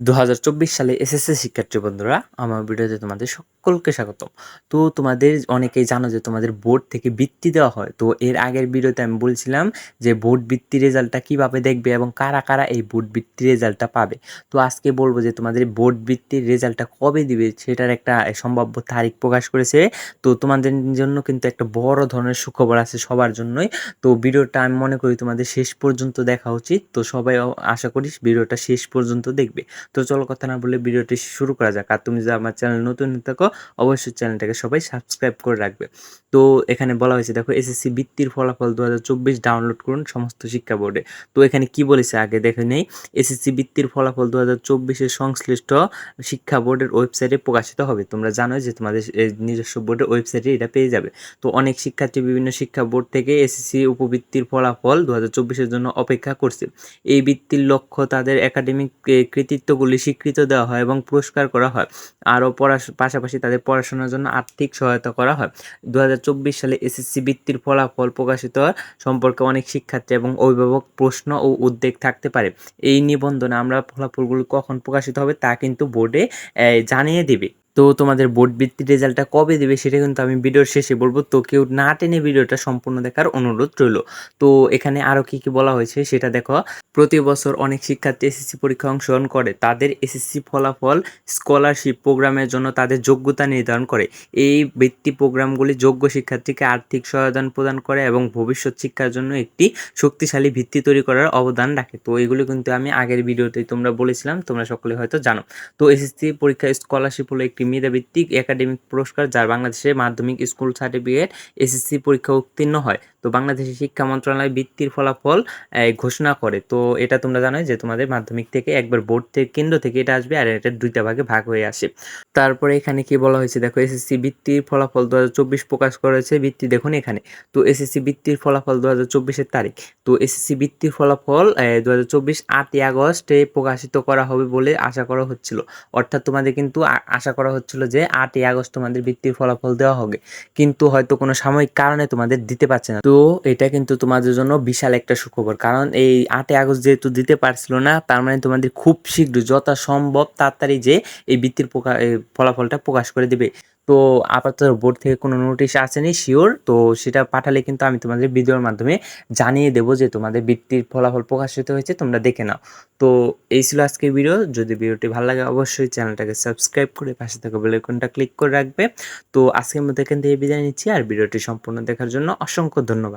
দু হাজার চব্বিশ সালে এসএসসি শিক্ষার্থী বন্ধুরা, আমার ভিডিওতে তোমাদের সকলকে স্বাগতম। তো তোমাদের অনেকেই জানো যে তোমাদের বোর্ড থেকে বৃত্তি দেওয়া হয়। তো এর আগের ভিডিওতে আমি বলছিলাম যে বোর্ড বৃত্তি রেজাল্টটা কীভাবে দেখবে এবং কারা কারা এই বোর্ড বৃত্তি রেজাল্টটা পাবে। তো আজকে বলব যে তোমাদের বোর্ড বৃত্তির রেজাল্টটা কবে দিবে সেটার একটা সম্ভাব্য তারিখ প্রকাশ করেছে। তো তোমাদের জন্য কিন্তু একটা বড় ধরনের সুখবর আছে সবার জন্যই। তো ভিডিওটা আমি মনে করি তোমাদের শেষ পর্যন্ত দেখা উচিত। তো সবাই আশা করি ভিডিওটা শেষ পর্যন্ত দেখবে। তো চলো কথা না বলে ভিডিওটি শুরু করা যাক। আর তুমি যদি আমার চ্যানেল নতুন থাকো, অবশ্যই চ্যানেলটাকে সবাই সাবস্ক্রাইব করে রাখবে। তো এখানে বলা হয়েছে, দেখো এসএসসি বৃত্তির ফলাফল দু হাজার চব্বিশ ডাউনলোড করুন সমস্ত শিক্ষা বোর্ডে। তো এখানে কি বলেছে? আগে দেখে নেই। এসএসসি বৃত্তির ফলাফল দু হাজার সংশ্লিষ্ট শিক্ষা বোর্ডের ওয়েবসাইটে প্রকাশিত হবে। তোমরা জানো যে তোমাদের নিজস্ব বোর্ডের ওয়েবসাইটে এটা পেয়ে যাবে। তো অনেক শিক্ষার্থী বিভিন্ন শিক্ষা বোর্ড থেকে এসএসসি উপবৃত্তির ফলাফল দু হাজার জন্য অপেক্ষা করছে। এই বৃত্তির লক্ষ্য তাদের একাডেমিক কৃতিত্ব গুলি স্বীকৃত দেওয়া হয় এবং পুরস্কার করা হয়। আরও পাশাপাশি তাদের পড়াশোনার জন্য আর্থিক সহায়তা করা হয়। দু হাজার চব্বিশ সালে এসএসসি বৃত্তির ফলাফল প্রকাশিত সম্পর্কে অনেক শিক্ষার্থী এবং অভিভাবক প্রশ্ন ও উদ্বেগ থাকতে পারে। এই নিবন্ধনে আমরা ফলাফলগুলো কখন প্রকাশিত হবে তা কিন্তু বোর্ডে জানিয়ে দেবে। তো তোমাদের বোর্ড বৃত্তির রেজাল্টটা কবে দেবে সেটা কিন্তু আমি ভিডিওর শেষে বলব। তো কেউ না টেনে ভিডিওটা সম্পূর্ণ দেখার অনুরোধ রইল। তো এখানে আরও কী কী বলা হয়েছে সেটা দেখো। প্রতি বছর অনেক শিক্ষার্থী এসএসসি পরীক্ষা অংশগ্রহণ করে। তাদের এসএসসি ফলাফল স্কলারশিপ প্রোগ্রামের জন্য তাদের যোগ্যতা নির্ধারণ করে। এই বৃত্তি প্রোগ্রামগুলি যোগ্য শিক্ষার্থীকে আর্থিক সহায়তা প্রদান করে এবং ভবিষ্যৎ শিক্ষার জন্য একটি শক্তিশালী ভিত্তি তৈরি করার অবদান রাখে। তো এগুলো কিন্তু আমি আগের ভিডিওতেই তোমরা বলেছিলাম, তোমরা সকলে হয়তো জানো। তো এসএসসি পরীক্ষা স্কলারশিপ হলো একটি মেধাভিত্তিক একাডেমিক পুরস্কার যার বাংলাদেশে মাধ্যমিক স্কুল সার্টিফিকেট এসএসসি পরীক্ষা উত্তীর্ণ হয়। তো বাংলাদেশের শিক্ষা মন্ত্রণালয় বৃত্তির ফলাফল ঘোষণা করে। তো এটা তোমরা জানো যে তোমাদের মাধ্যমিক থেকে একবার বোর্ড থেকে, কেন্দ্র থেকে এটা আসবে আর এটা দুইটা ভাগে ভাগ হয়ে আসে। তারপরে এখানে কি বলা হয়েছে? দেখো, এসএসসি বৃত্তির ফলাফল দু প্রকাশ করেছে বৃত্তি দেখুন এখানে। তো এসএসসি বৃত্তির ফলাফল দু হাজার চব্বিশের তারিখ। তো এসএসসি বৃত্তির ফলাফল দু হাজার চব্বিশ আটই আগস্টে প্রকাশিত করা হবে বলে আশা করা হচ্ছিল। অর্থাৎ তোমাদের কিন্তু আশা করা হচ্ছিল যে আটই আগস্ট তোমাদের বৃত্তির ফলাফল দেওয়া হবে। কিন্তু হয়তো কোনো সাময়িক কারণে তোমাদের দিতে পারছে না। তো এটা কিন্তু তোমাদের জন্য বিশাল একটা সুখবর। কারণ এই আটই আগস্ট যেহেতু দিতে পারছিল না, তার মানে তোমাদের খুব শীঘ্র যথাসম্ভব তাড়াতাড়ি যে এই বৃত্তির ফলাফলটা প্রকাশ করে দেবে। তো আপাতত বোর্ড থেকে কোনো নোটিশ আসেনি শিওর তো সেটা পাঠালে কিন্তু আমি তোমাদের ভিডিওর মাধ্যমে জানিয়ে দেবো যে তোমাদের বৃত্তির ফলাফল প্রকাশিত হয়েছে, তোমরা দেখে নাও। তো এই ছিল আজকের ভিডিও যদি ভিডিওটি ভালো লাগে, অবশ্যই চ্যানেলটাকে সাবস্ক্রাইব করে পাশে থাকা বেলাইকনটা ক্লিক করে রাখবে। তো আজকের মধ্যে এখান থেকে বিদায় নিচ্ছি, আর ভিডিওটি সম্পূর্ণ দেখার জন্য অসংখ্য ধন্যবাদ।